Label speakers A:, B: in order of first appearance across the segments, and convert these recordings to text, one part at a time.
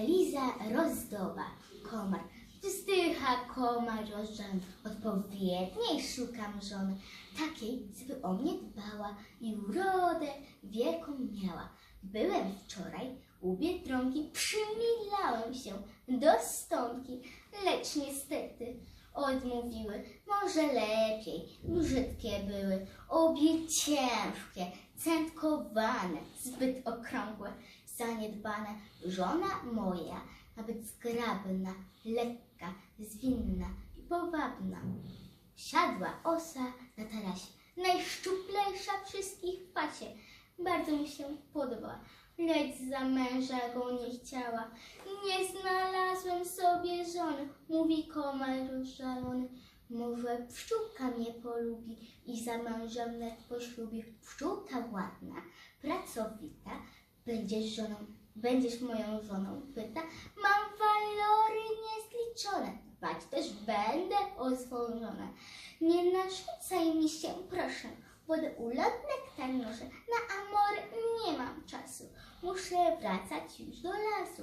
A: Eliza rozdoba, komar. Wzdycha komar rozżalony, odpowiedniej szukam żony, takiej, by o mnie dbała i urodę wielką miała. Byłem wczoraj u Biedronki, przymilałem się do stonki, lecz niestety odmówiły. Może lepiej, brzydkie były, obie ciężkie, centkowane, zbyt okrągłe, zaniedbane. Żona moja ma być zgrabna, lekka, zwinna i powabna. Siadła osa na tarasie, najszczuplejsza wszystkich w pasie. Bardzo mi się podobała, lecz za męża go nie chciała. Nie znalazłem sobie żony, mówi komar rozżalony. Może pszczółka mnie polubi i za męża mnie poślubi. Pszczółka ładna, pracowita, będziesz żoną, będziesz moją żoną, pyta. Mam walory niezliczone, dbać też będę o. Nie narzucaj mi się, proszę, bo do ulotnek tak. Na amory nie mam czasu, muszę wracać już do lasu.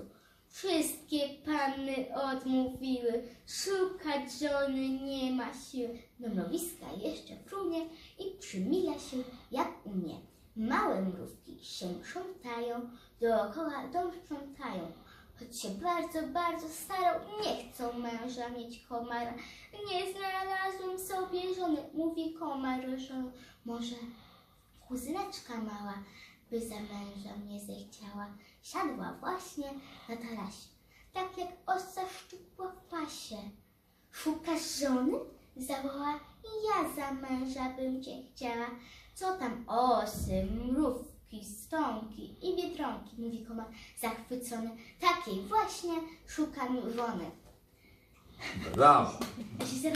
A: Wszystkie panny odmówiły, szukać żony nie ma siły. Do mrowiska jeszcze frunie i przymila się jak umie. Małe mrówki się krzątają, dookoła dom sprzątają. Choć się bardzo, bardzo starał, nie chcą męża mieć komara. Nie znalazłem sobie żony, mówi komar żon. Może kuzyneczka mała by za męża mnie zechciała. Siadła właśnie na tarasie, tak jak osa szczupła w pasie. Szukasz żony? Zawoła ja za męża bym cię chciała. Co tam osy, mrówki, stonki i biedronki, mówi komar zachwycony. Takiej właśnie szukam żony.
B: Brawo.